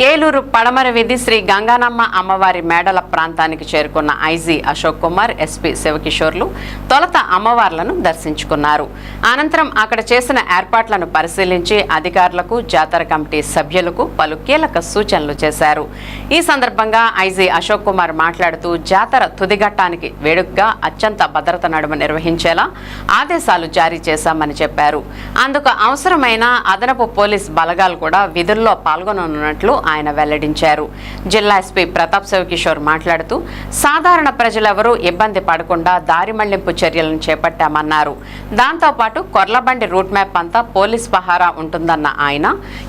ఏలూరు పడమర విధి శ్రీ గంగానమ్మ అమ్మవారి మేడల ప్రాంతానికి చేరుకున్న ఐజీ అశోక్ కుమార్ ఎస్పీ శివకిషోర్లు తొలత అమ్మవార్లను దర్శించుకున్నారు. అనంతరం అక్కడ చేసిన ఏర్పాట్లను పరిశీలించి అధికారులకు జాతర కమిటీ సభ్యులకు పలు కీలక సూచనలు చేశారు. ఈ సందర్భంగా ఐజీ అశోక్ కుమార్ మాట్లాడుతూ జాతర తుదిఘట్టానికి వేడుకగా అత్యంత భద్రత నడుమ నిర్వహించేలా ఆదేశాలు జారీ చేశామని చెప్పారు. అందుకు అవసరమైన అదనపు పోలీస్ బలగాలు కూడా విధుల్లో పాల్గొననున్నట్లు ఆయన వెల్లడించారు. జిల్లా ఎస్పీ ప్రతాప్ శివకిషోర్ మాట్లాడుతూ సాధారణ ప్రజలెవరూ ఇబ్బంది పడకుండా దారి మళ్ళింపు చర్యలను చేపట్టామన్నారు. దాంతోపాటు కొర్లబండి రూట్ మ్యాప్ అంతా పోలీస్ పహారా ఉంటుందన్న ఆయన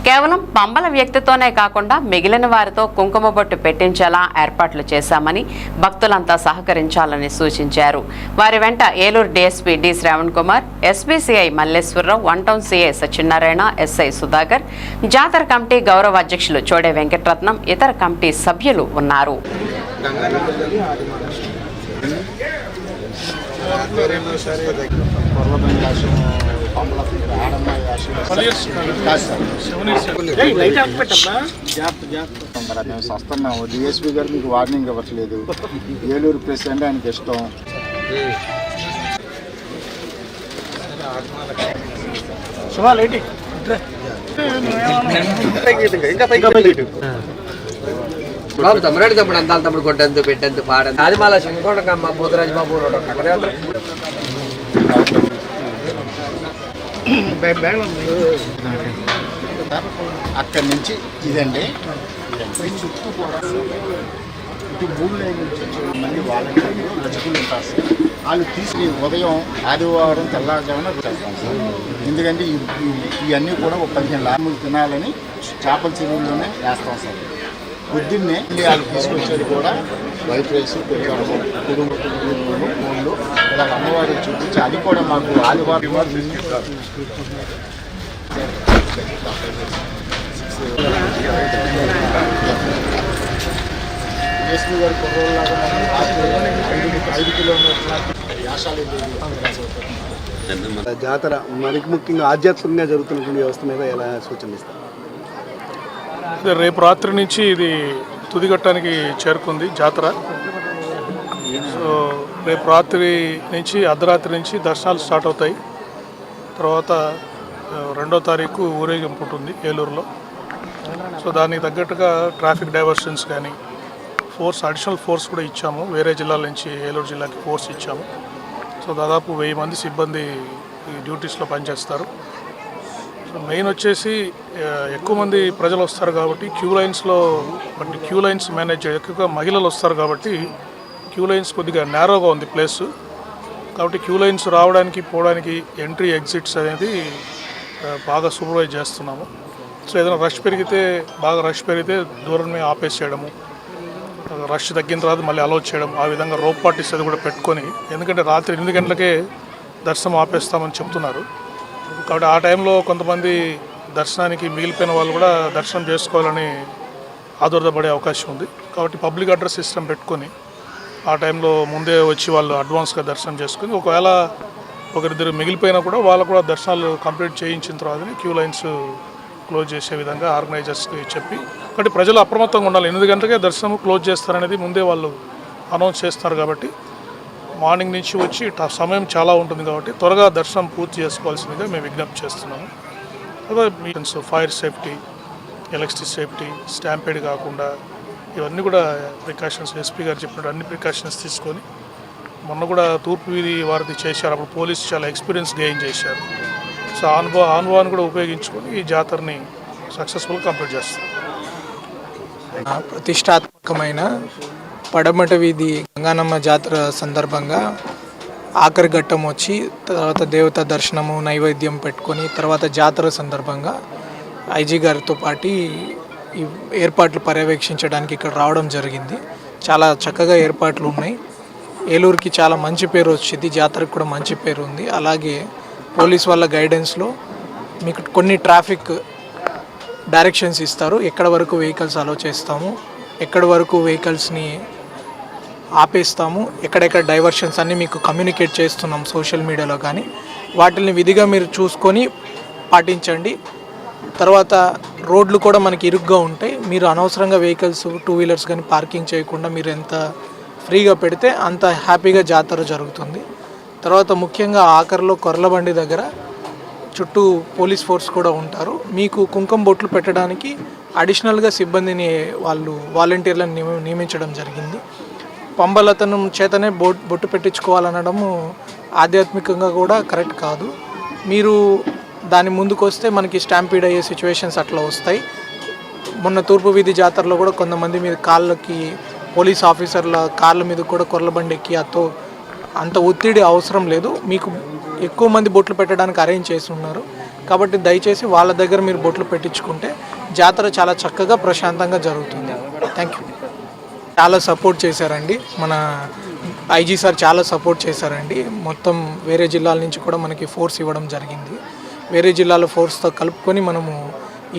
కేవలం పంబల వ్యక్తితోనే కాకుండా మిగిలిన వారితో కుంకుమ బొట్టు పెట్టించేలా ఏర్పాట్లు చేశామని భక్తులంతా సహకరించాలని సూచించారు. వారి వెంట Eluru DSP D Shravan Kumar SBCI Malleswararao one town CI Satyanarayana SI Sudhakar జాతర కమిటీ గౌరవ అధ్యక్షులు చోటు వెంకటరత్నం ఇతర కమిటీ సభ్యులు ఉన్నారు. మేము వస్తున్నాము డిఎస్పీ గారు మీకు వార్నింగ్ ఇవ్వట్లేదు ఏలూరు ప్రెసిడెంట్ ఆయనకి ఇష్టం బాబు తమ్ముడు తమ్ముడు అందాల తమ్ముడు కొట్టందు పెట్టందు పాడందు అది మళ్ళీ శంకోడకమ్మ పోతురాజు బాబు అక్కడే అక్కడి నుంచి ఇదండి. చుట్టూ కూడా ఇటు భూమి నుంచి వచ్చి మంది రజకులు ఉంటారు సార్ వాళ్ళు తీసుకుని ఉదయం ఆదివారం తెల్లవారుజామున చేస్తాం సార్ ఎందుకంటే ఇవన్నీ కూడా ఒక పదిహేను లాములు తినాలని చేపల చెరువుల్లోనే వేస్తాం సార్. పొద్దున్నే వాళ్ళు తీసుకొచ్చేది కూడా వైట్ రైస్ పెరుగడము కుడుము ఫోన్లు ఇలా అమ్మవారిని చూపించి అది కూడా మాకు ఆదివారం ఎస్పీ గారి కుర్రోళ్ళలాగా ఐదు కిలోమీటర్ల జాతర మనకి ముఖ్యంగా ఆధ్యాత్మికంగా జరుగుతున్నటువంటి వ్యవస్థ మీద ఎలా సూచనిస్తారు రేపు రాత్రి నుంచి ఇది తుదిగట్టానికి చేరుకుంది జాతర. సో రేపు రాత్రి నుంచి అర్ధరాత్రి నుంచి దర్శనాలు స్టార్ట్ అవుతాయి. తర్వాత రెండో తారీఖు ఊరేగింపు ఉంటుంది ఏలూరులో. సో దానికి తగ్గట్టుగా ట్రాఫిక్ డైవర్షన్స్ కానీ ఫోర్స్ అడిషనల్ ఫోర్స్ కూడా ఇచ్చాము. వేరే జిల్లాల నుంచి ఏలూరు జిల్లాకి ఫోర్స్ ఇచ్చాము. సో దాదాపు వెయ్యి మంది సిబ్బంది ఈ డ్యూటీస్లో పనిచేస్తారు. సో మెయిన్ వచ్చేసి ఎక్కువ మంది ప్రజలు వస్తారు కాబట్టి క్యూ లైన్స్లో బట్ క్యూ లైన్స్ మేనేజ్ ఎక్కువగా మహిళలు వస్తారు కాబట్టి క్యూ లైన్స్ కొద్దిగా నేరోగా ఉంది ప్లేస్ కాబట్టి క్యూ లైన్స్ రావడానికి పోవడానికి ఎంట్రీ ఎగ్జిట్స్ అనేది బాగా సూపర్వైజ్ చేస్తున్నాము. సో ఏదైనా రష్ పెరిగితే బాగా రష్ పెరిగితే దూరమే ఆపేసేయడము. రష్ తగ్గిన తర్వాత మళ్ళీ అలౌ చేయడం ఆ విధంగా రోప్ పార్టీస్ అది కూడా పెట్టుకొని ఎందుకంటే రాత్రి ఎనిమిది గంటలకే దర్శనం ఆపేస్తామని చెప్తున్నారు. కాబట్టి ఆ టైంలో కొంతమంది దర్శనానికి మిగిలిపోయిన వాళ్ళు కూడా దర్శనం చేసుకోవాలని ఆదుర్దపడే అవకాశం ఉంది. కాబట్టి పబ్లిక్ అడ్రస్ సిస్టమ్ పెట్టుకొని ఆ టైంలో ముందే వచ్చి వాళ్ళు అడ్వాన్స్గా దర్శనం చేసుకొని ఒకవేళ ఒకరిద్దరు మిగిలిపోయినా కూడా వాళ్ళు కూడా దర్శనాలు కంప్లీట్ చేయించిన తర్వాతనే క్యూ లైన్స్ క్లోజ్ చేసే విధంగా ఆర్గనైజర్స్కి చెప్పి కాబట్టి ప్రజలు అప్రమత్తంగా ఉండాలి. ఎనిమిది గంటలకే దర్శనం క్లోజ్ చేస్తారనేది ముందే వాళ్ళు అనౌన్స్ చేస్తున్నారు కాబట్టి మార్నింగ్ నుంచి వచ్చి సమయం చాలా ఉంటుంది కాబట్టి త్వరగా దర్శనం పూర్తి చేసుకోవాల్సిందిగా మేము విజ్ఞప్తి చేస్తున్నాము. అదే means fire safety electricity safety stampede కాకుండా ఇవన్నీ కూడా ప్రికాషన్స్ ఎస్పీ గారు చెప్పినట్టు అన్ని ప్రికాషన్స్ తీసుకొని మొన్న కూడా తూర్పు వీధి వారిది చేశారు. అప్పుడు పోలీసు చాలా ఎక్స్పీరియన్స్ గెయిన్ చేశారు. సో అనుభవ అనుభవాన్ని కూడా ఉపయోగించుకొని ఈ జాతరని సక్సెస్ఫుల్ కంప్లీట్ చేస్తారు ప్రతిష్టాత్మకమైన పడమట వీధి గంగానమ్మ జాతర సందర్భంగా ఆఖరి ఘట్టం వచ్చి తర్వాత దేవత దర్శనము నైవేద్యం పెట్టుకొని తర్వాత జాతర సందర్భంగా ఐజీ గారితో పాటు ఈ ఏర్పాట్లు పర్యవేక్షించడానికి ఇక్కడ రావడం జరిగింది. చాలా చక్కగా ఏర్పాట్లు ఉన్నాయి. ఏలూరుకి చాలా మంచి పేరు వచ్చింది. జాతరకు కూడా మంచి పేరు ఉంది. అలాగే పోలీస్ వాళ్ళ గైడెన్స్లో మీకు కొన్ని ట్రాఫిక్ డైరెక్షన్స్ ఇస్తారు. ఎక్కడ వరకు వెహికల్స్ అలో చేస్తాము ఎక్కడ వరకు వెహికల్స్ని ఆపేస్తాము ఎక్కడెక్కడ డైవర్షన్స్ అన్నీ మీకు కమ్యూనికేట్ చేస్తున్నాం సోషల్ మీడియాలో కానీ. వాటిని విధిగా మీరు చూసుకొని పాటించండి. తర్వాత రోడ్లు కూడా మనకి ఇరుగ్గా ఉంటాయి. మీరు అనవసరంగా వెహికల్స్ టూ వీలర్స్ కానీ పార్కింగ్ చేయకుండా మీరు ఎంత ఫ్రీగా పెడితే అంత హ్యాపీగా జాతర జరుగుతుంది. తర్వాత ముఖ్యంగా ఆఖరిలో కొర్లబండి దగ్గర చుట్టూ పోలీస్ ఫోర్స్ కూడా ఉంటారు. మీకు కుంకుమ బొట్లు పెట్టడానికి అడిషనల్గా సిబ్బందిని వాళ్ళు వాలంటీర్లను నియమి నియమించడం జరిగింది. పంబలతనం చేతనే బొట్ బొట్టు పెట్టించుకోవాలనడము ఆధ్యాత్మికంగా కూడా కరెక్ట్ కాదు. మీరు దాని ముందుకు వస్తే మనకి స్టాంపీడ్ అయ్యే సిచ్యువేషన్స్ అట్లా వస్తాయి. మొన్న తూర్పు వీధి జాతరలో కూడా కొంతమంది మీద కాళ్ళకి పోలీస్ ఆఫీసర్ల కాళ్ళ మీద కూడా కొర్లబండి ఎక్కి అతో అంత ఒత్తిడి అవసరం లేదు. మీకు ఎక్కువ మంది బొట్లు పెట్టడానికి అరేంజ్ చేసి ఉన్నారు. కాబట్టి దయచేసి వాళ్ళ దగ్గర మీరు బొట్లు పెట్టించుకుంటే జాతర చాలా చక్కగా ప్రశాంతంగా జరుగుతుంది. థ్యాంక్ యూ చాలా సపోర్ట్ చేశారండి. మన ఐజీ సార్ చాలా సపోర్ట్ చేశారండి. మొత్తం వేరే జిల్లాల నుంచి కూడా మనకి ఫోర్స్ ఇవ్వడం జరిగింది. వేరే జిల్లాల ఫోర్స్తో కలుపుకొని మనము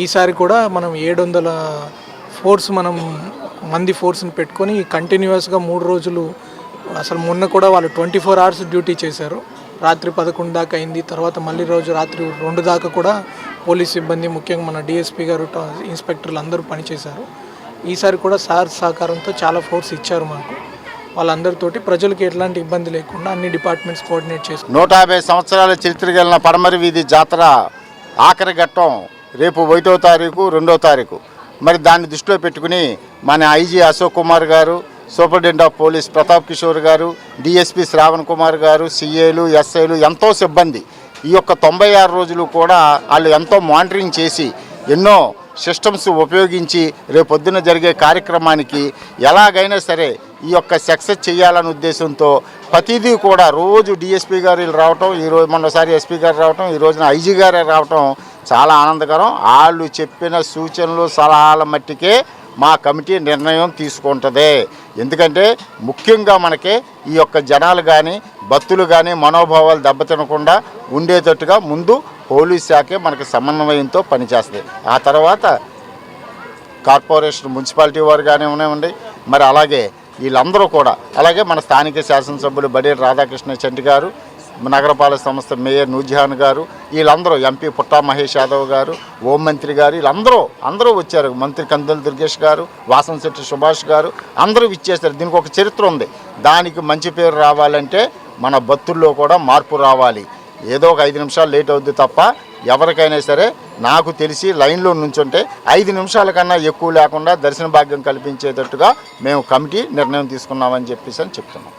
ఈసారి కూడా మనం ఏడు వందల ఫోర్స్ మనం మంది ఫోర్స్ని పెట్టుకొని కంటిన్యూస్గా మూడు రోజులు అసలు మొన్న కూడా వాళ్ళు ట్వంటీ ఫోర్ అవర్స్ డ్యూటీ చేశారు. రాత్రి పదకొండు దాకా అయింది. తర్వాత మళ్ళీ రోజు రాత్రి రెండు దాకా కూడా పోలీస్ సిబ్బంది ముఖ్యంగా మన డిఎస్పీ గారు ట- ఇన్స్పెక్టర్లు అందరూ పనిచేశారు. ఈసారి కూడా సార్ సహకారంతో చాలా ఫోర్స్ ఇచ్చారు మాకు. వాళ్ళందరితోటి ప్రజలకు ఎట్లాంటి ఇబ్బంది లేకుండా అన్ని డిపార్ట్మెంట్స్ కోఆర్డినేట్ చేస్తారు నూట యాభై సంవత్సరాల చరిత్ర కలిగిన పడమరి వీధి జాతర ఆఖరి ఘట్టం రేపు ఒకటో తారీఖు రెండో తారీఖు. మరి దాన్ని దృష్టిలో పెట్టుకుని మన ఐజీ అశోక్ కుమార్ గారు superintendent of police Pratap Kishore గారు డిఎస్పి శ్రావణ్ కుమార్ గారు సిఏలు ఎస్ఐలు ఎంతో సిబ్బంది. ఈ యొక్క తొంభై ఆరు రోజులు కూడా వాళ్ళు ఎంతో మానిటరింగ్ చేసి ఎన్నో సిస్టమ్స్ ఉపయోగించి రేపొద్దున జరిగే కార్యక్రమానికి ఎలాగైనా సరే ఈ యొక్క సక్సెస్ చేయాలనే ఉద్దేశంతో ప్రతిదీ కూడా రోజు డిఎస్పీ గారు వీళ్ళు రావటం ఈ రోజు మొన్నసారి ఎస్పీ గారు రావటం ఈ రోజున ఐజీ గారే రావటం చాలా ఆనందకరం. వాళ్ళు చెప్పిన సూచనలు సలహాల మట్టికే మా కమిటీ నిర్ణయం తీసుకుంటుంది. ఎందుకంటే ముఖ్యంగా మనకి ఈ యొక్క జనాలు కానీ భక్తులు కానీ మనోభావాలు దెబ్బతినకుండా ఉండేటట్టుగా ముందు పోలీస్ శాఖే మనకి సమన్వయంతో పనిచేస్తుంది. ఆ తర్వాత కార్పొరేషన్ మున్సిపాలిటీ వారు కానీ ఉన్నాయండి మరి అలాగే వీళ్ళందరూ కూడా అలాగే మన స్థానిక శాసనసభ్యులు బడేరు రాధాకృష్ణ చెంటి గారు నగరపాలక సంస్థ మేయర్ నూజహాన్ గారు వీళ్ళందరూ ఎంపీ పుట్టా మహేష్ యాదవ్ గారు హోంమంత్రి గారు వీళ్ళందరూ అందరూ వచ్చారు. మంత్రి కందుల దుర్గేష్ గారు వాసంశెట్టి సుభాష్ గారు అందరూ ఇచ్చేస్తారు దీనికి ఒక చరిత్ర ఉంది. దానికి మంచి పేరు రావాలంటే మన భక్తుల్లో కూడా మార్పు రావాలి. ఏదో ఒక ఐదు నిమిషాలు లేట్ అవుద్ది తప్ప ఎవరికైనా సరే నాకు తెలిసి లైన్లో నుంచుంటే ఐదు నిమిషాల కన్నా ఎక్కువ లేకుండా దర్శన భాగ్యం కల్పించేటట్టుగా మేము కమిటీ నిర్ణయం తీసుకున్నామని చెప్పేసి అని చెప్తున్నాం.